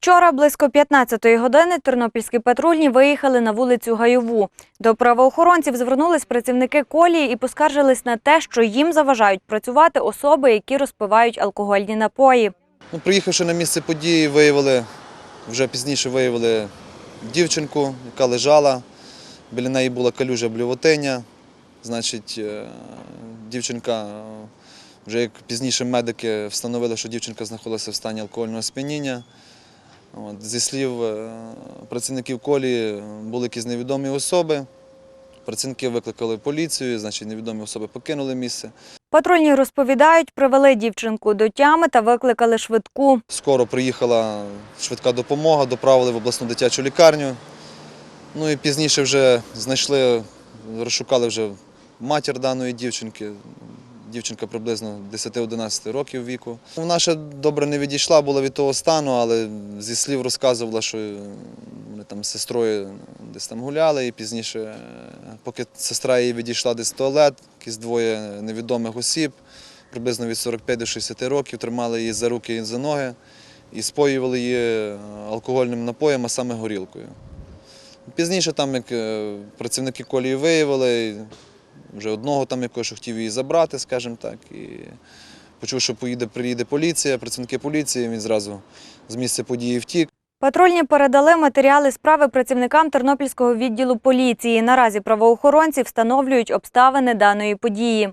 Вчора близько 15-ї години тернопільські патрульні виїхали на вулицю Гайову. До правоохоронців звернулись працівники колії і поскаржились на те, що їм заважають працювати особи, які розпивають алкогольні напої. Ну, приїхавши на місце події, виявили, вже пізніше виявили дівчинку, яка лежала. Біля неї була калюжа блювотиня. Значить, е, дівчинка, вже як пізніше медики встановили, що дівчинка знаходилася в стані алкогольного сп'яніння. От, зі слів е, працівників колії були якісь невідомі особи. Працівники викликали поліцію, значить невідомі особи покинули місце. Патрульні розповідають, привели дівчинку до тями та викликали швидку. Скоро приїхала швидка допомога, доправили в обласну дитячу лікарню. Ну і пізніше вже знайшли, розшукали вже матір даної дівчинки. Дівчинка приблизно 10-11 років віку. Вона ще добре не відійшла, була від того стану, але зі слів розказувала, що вони там з сестрою десь там гуляли, і пізніше, поки сестра її відійшла десь в туалет, якісь двоє невідомих осіб, приблизно від 45 до 60 років, тримали її за руки і за ноги і споювали її алкогольним напоєм, а саме горілкою. Пізніше там, як е, працівники колії виявили, вже одного там якогось що хотів її забрати, скажімо так. І почув, що поїде, приїде поліція, працівники поліції, він зразу з місця події втік. Патрульні передали матеріали справи працівникам Тернопільського відділу поліції. Наразі правоохоронці встановлюють обставини даної події.